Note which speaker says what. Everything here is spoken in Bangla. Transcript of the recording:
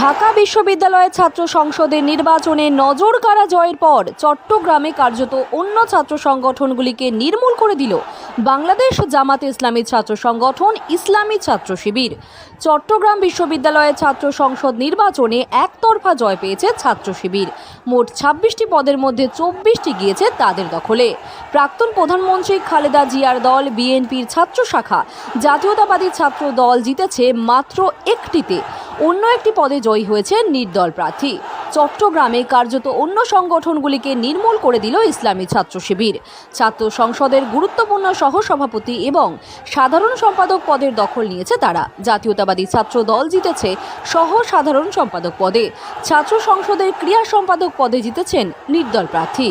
Speaker 1: ঢাকা বিশ্ববিদ্যালয়ের ছাত্র সংসদের নির্বাচনে নজর কাড়া জয়ের পর চট্টগ্রামে কার্যত অন্য ছাত্র সংগঠনগুলিকে নির্মূল করে দিল বাংলাদেশ জামাত ইসলামী ছাত্র সংগঠন ইসলামী ছাত্র শিবির। চট্টগ্রাম বিশ্ববিদ্যালয়ের ছাত্র সংসদ নির্বাচনে একতরফা জয় পেয়েছে ছাত্র শিবির। মোট ছাব্বিশটি পদের মধ্যে চব্বিশটি গিয়েছে তাদের দখলে। প্রাক্তন প্রধানমন্ত্রী খালেদা জিয়ার দল বিএনপির ছাত্র শাখা। জাতীয়তাবাদী ছাত্র দল জিতেছে মাত্র একটিতে। অন্য একটি পদে জয়ী হয়েছে নির্দল প্রার্থী। চট্টগ্রামে কার্যত অন্য সংগঠনগুলিকে নির্মূল করে দিল ইসলামী ছাত্র শিবির। ছাত্র সংসদের গুরুত্বপূর্ণ সহসভাপতি এবং সাধারণ সম্পাদক পদের দখল নিয়েছে তারা। জাতীয়তাবাদী ছাত্র দল জিতেছে সহ সাধারণ সম্পাদক পদে। ছাত্র সংসদের ক্রিয়া সম্পাদক পদে জিতেছেন নির্দল প্রার্থী।